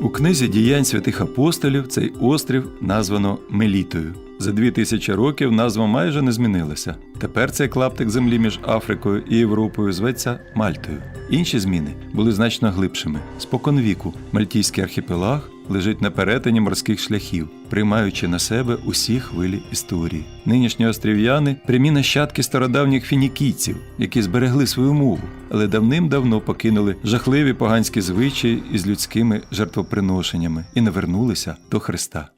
У книзі діянь святих апостолів цей острів названо Мелітою. За дві тисячі років назва майже не змінилася. Тепер цей клаптик землі між Африкою і Європою зветься Мальтою. Інші зміни були значно глибшими. Споконвіку Мальтійський архіпелаг лежить на перетині морських шляхів, приймаючи на себе усі хвилі історії. Нинішні острів'яни прямі нащадки стародавніх фінікійців, які зберегли свою мову, але давним-давно покинули жахливі поганські звичаї із людськими жертвоприношеннями і не вернулися до Христа.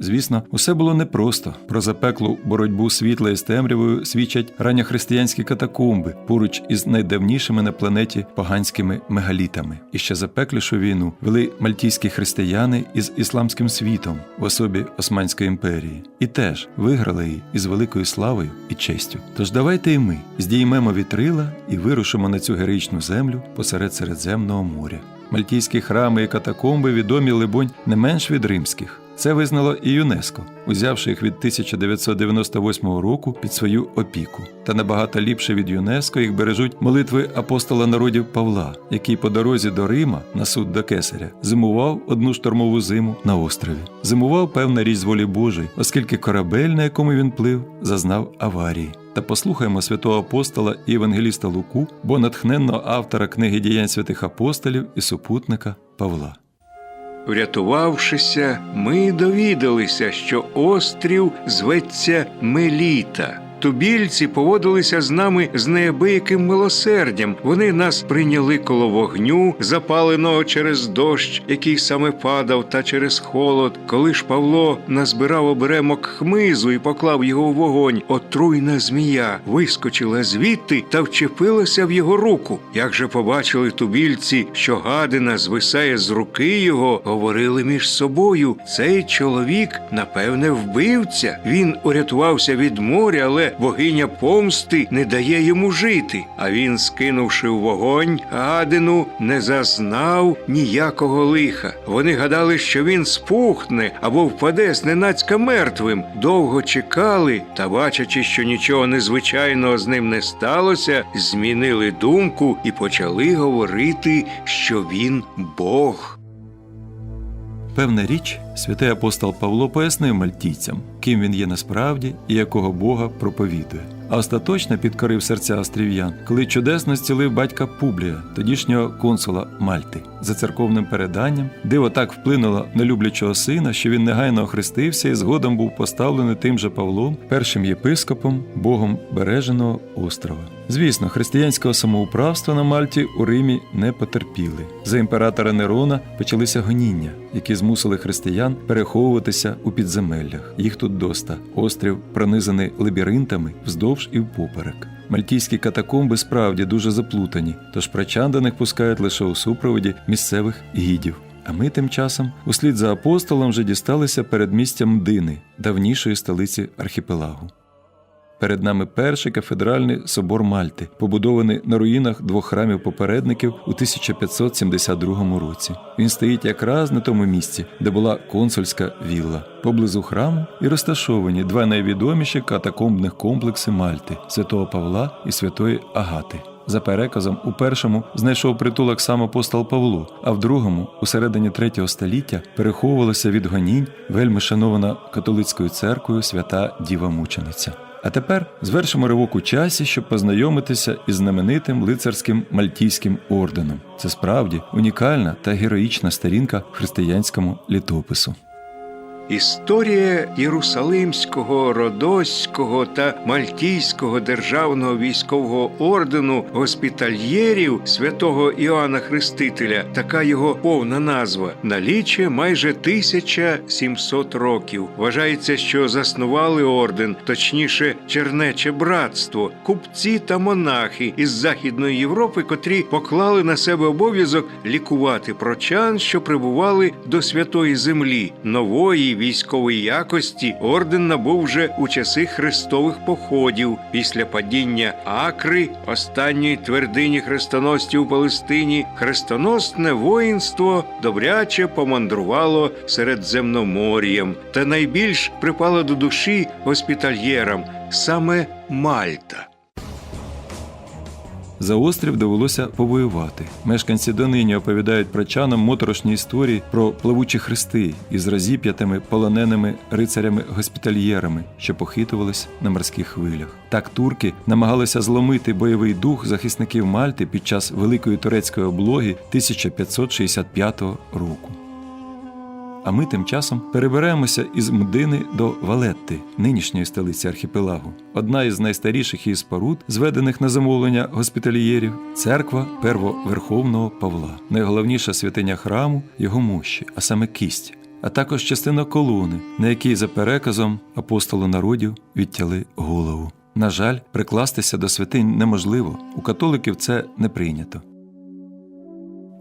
Звісно, усе було непросто. Про запеклу боротьбу світла із темрявою свідчать ранньохристиянські катакомби поруч із найдавнішими на планеті поганськими мегалітами. І ще запеклішу війну вели мальтійські християни із ісламським світом в особі Османської імперії, і теж виграли її із великою славою і честю. Тож давайте і ми здіймемо вітрила і вирушимо на цю героїчну землю посеред Середземного моря. Мальтійські храми і катакомби відомі, либонь, не менш від римських. Це визнало і ЮНЕСКО, узявши їх від 1998 року під свою опіку. Та набагато ліпше від ЮНЕСКО їх бережуть молитви апостола народів Павла, який по дорозі до Рима на суд до Кесаря зимував одну штормову зиму на острові. Зимував певна річ з волі Божої, оскільки корабель, на якому він плив, зазнав аварії. Та послухаємо святого апостола і евангеліста Луку, бо натхненного автора книги діянь святих апостолів і супутника Павла. Врятувавшися, ми довідалися, що острів зветься Меліта. Тубільці поводилися з нами з неабияким милосердям. Вони нас прийняли коло вогню, запаленого через дощ, який саме падав, та через холод. Коли ж Павло назбирав оберемок хмизу і поклав його у вогонь, отруйна змія вискочила звідти та вчепилася в його руку. Як же побачили тубільці, що гадина звисає з руки його, говорили між собою. Цей чоловік, напевне, вбивця. Він урятувався від моря, але богиня помсти не дає йому жити. А він, скинувши в вогонь, гадину не зазнав ніякого лиха. Вони гадали, що він спухне або впаде зненацька мертвим. Довго чекали, та, бачачи, що нічого незвичайного з ним не сталося, змінили думку і почали говорити, що він Бог. Певна річ, святий апостол Павло пояснив мальтійцям, ким він є насправді і якого Бога проповідує. А остаточно підкорив серця острів'ян, коли чудесно зцілив батька Публія, тодішнього консула Мальти. За церковним переданням, диво так вплинуло на люблячого сина, що він негайно охрестився і згодом був поставлений тим же Павлом, першим єпископом, богом береженого острова. Звісно, християнського самоуправства на Мальті у Римі не потерпіли. За імператора Нерона почалися гоніння, які змусили християн переховуватися у підземеллях. Їх тут доста. Острів пронизаний лабіринтами вздовж і впоперек. Мальтійські катакомби справді дуже заплутані, тож прочан до них пускають лише у супроводі місцевих гідів. А ми тим часом, услід за апостолом, вже дісталися передмістя Мдини, давнішої столиці архіпелагу. Перед нами перший кафедральний собор Мальти, побудований на руїнах двох храмів попередників у 1572 році. Він стоїть якраз на тому місці, де була консульська вілла. Поблизу храму і розташовані два найвідоміші катакомбних комплекси Мальти святого Павла і святої Агати. За переказом, у першому знайшов притулок сам апостол Павло, а в другому, у середині третього століття, переховувалася від гонінь вельми шанована католицькою церквою свята Діва Мучениця. А тепер звершимо ривок у часі, щоб познайомитися із знаменитим лицарським мальтійським орденом. Це справді унікальна та героїчна сторінка в християнському літопису. Історія Єрусалимського, Родоського та Мальтійського державного військового ордену госпітальєрів святого Іоанна Хрестителя, така його повна назва, налічує майже 1700 років. Вважається, що заснували орден, точніше, чернече братство, купці та монахи із Західної Європи, котрі поклали на себе обов'язок лікувати прочан, що прибували до святої землі нової військової якості орден набув вже у часи хрестових походів після падіння Акри, останньої твердині хрестоносців у Палестині. Хрестоносне воїнство добряче помандрувало Середземномор'ям та найбільш припало до душі госпітальєрам саме Мальта. За острів довелося повоювати. Мешканці донині оповідають прочанам моторошні історії про плавучі хрести із розіп'ятими полоненими рицарями-госпітальєрами, що похитувались на морських хвилях. Так турки намагалися зломити бойовий дух захисників Мальти під час Великої турецької облоги 1565 року. А ми тим часом перебираємося із Мдини до Валетти, нинішньої столиці архіпелагу. Одна із найстаріших її споруд, зведених на замовлення госпітальєрів, церква первоверховного Павла, найголовніша святиня храму його мощі, а саме кість, а також частина колони, на якій за переказом апостолу народів відтяли голову. На жаль, прикластися до святинь неможливо. У католиків це не прийнято.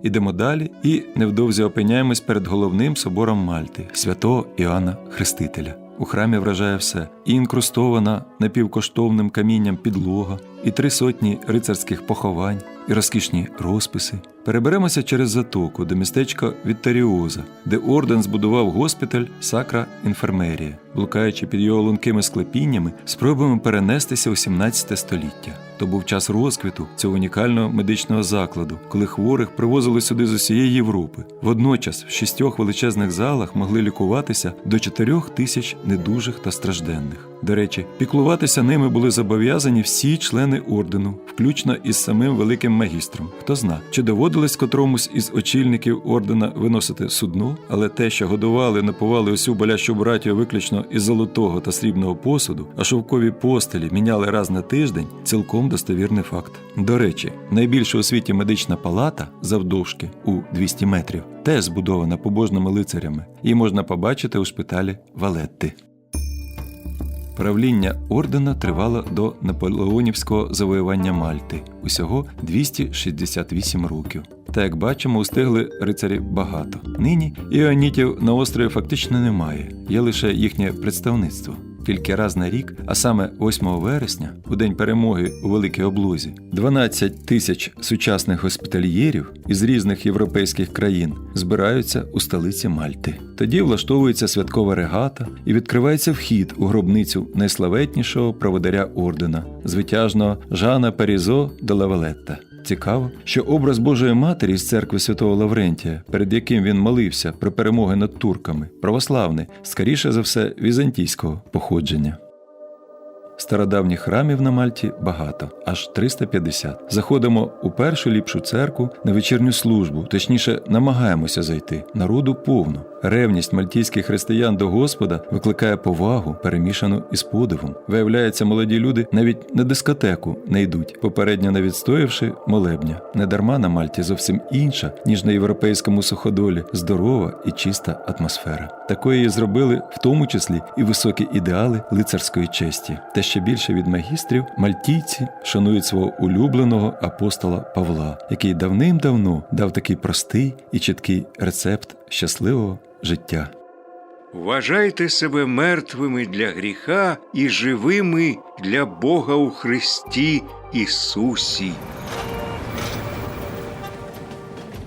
Ідемо далі і невдовзі опиняємось перед головним собором Мальти, святого Іоанна Хрестителя. У храмі вражає все: і інкрустована напівкоштовним камінням підлога, і три сотні рицарських поховань, і розкішні розписи. Переберемося через затоку до містечка Віттаріоза, де орден збудував госпіталь Сакра Інфермерія, блукаючи під його лункими склепіннями, спробуємо перенестися у 17 століття. То був час розквіту цього унікального медичного закладу, коли хворих привозили сюди з усієї Європи. Водночас в шістьох величезних залах могли лікуватися до чотирьох тисяч недужих та стражденних. До речі, піклуватися ними були зобов'язані всі члени ордену, включно із самим великим магістром. Хто зна, чи доводилось котромусь із очільників ордена виносити судно, але те, що годували, напували усю болящу братію виключно із золотого та срібного посуду, а шовкові постелі міняли раз на тиждень, цілком достовірний факт. До речі, найбільша у світі медична палата завдовжки у 200 метрів теж збудована побожними лицарями, і можна побачити у шпиталі Валетти. Правління ордена тривало до наполеонівського завоювання Мальти усього 268 років. Та як бачимо, устигли рицарі багато. Нині іонітів на острові фактично немає, є лише їхнє представництво. Тільки раз на рік, а саме 8 вересня, у день перемоги у Великій облозі, 12 тисяч сучасних госпітальєрів із різних європейських країн збираються у столиці Мальти. Тоді влаштовується святкова регата і відкривається вхід у гробницю найславетнішого проводаря ордена, звитяжного Жана Парізо де Лавалетта. Цікаво, що образ Божої Матері з церкви святого Лаврентія, перед яким він молився про перемоги над турками, православний, скоріше за все, візантійського походження. Стародавніх храмів на Мальті багато, аж 350. Заходимо у першу ліпшу церкву на вечірню службу, точніше, намагаємося зайти. Народу повно. Ревність мальтійських християн до Господа викликає повагу, перемішану із подивом. Виявляється, молоді люди навіть на дискотеку не йдуть, попередньо не відстоявши молебня. Недарма на Мальті зовсім інша, ніж на європейському суходолі, здорова і чиста атмосфера. Такої зробили в тому числі і високі ідеали лицарської честі. Та ще більше від магістрів мальтійці шанують свого улюбленого апостола Павла, який давним-давно дав такий простий і чіткий рецепт щасливого життя. Вважайте себе мертвими для гріха і живими для Бога у Христі Ісусі.